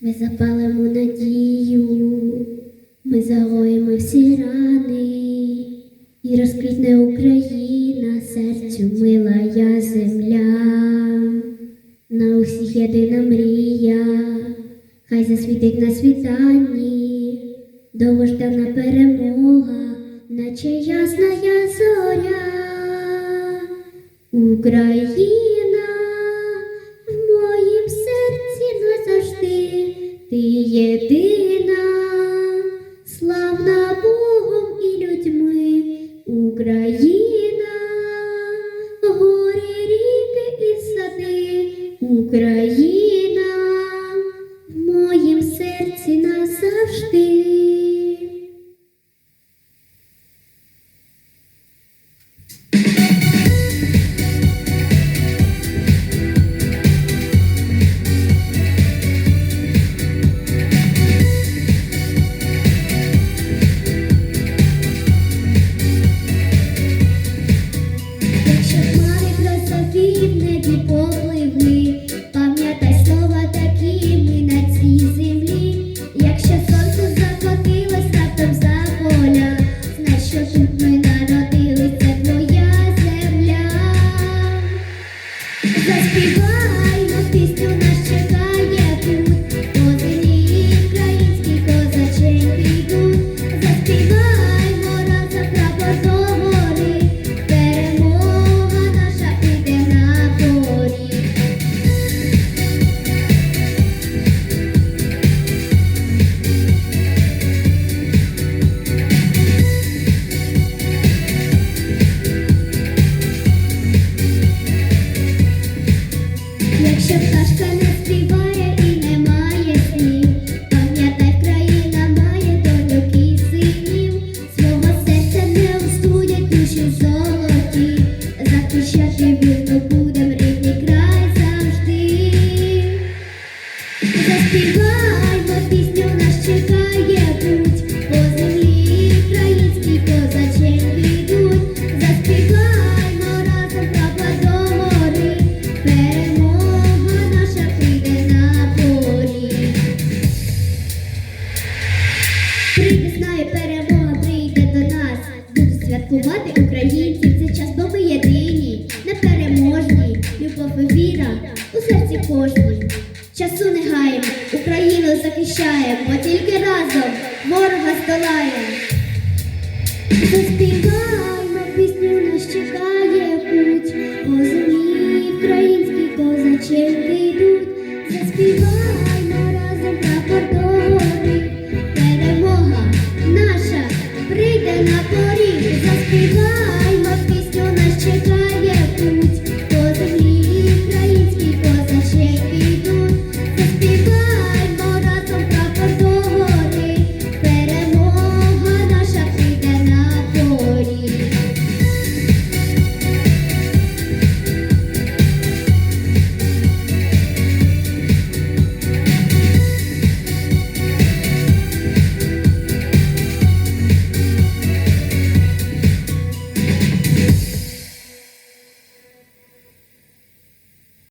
Ми запалимо надію, ми загоїмо всі рани, і розквітне Україна, серцю милая земля, на усіх єдина мрія, хай засвітить на світанні, довгождана перемога, наче ясна я зоря. Україна ти єдина, славна Богом і людьми, Україна, гори, ріки і сади, Україна Якщо пташка не співає Прийде знає перемога, прийде до нас. Будуть святкувати українці. Це час, бо ми єдині, непереможні. Любов і у серці кожній. Часу не гаємо, Україну захищаємо, бо тільки разом ворога здолаємо.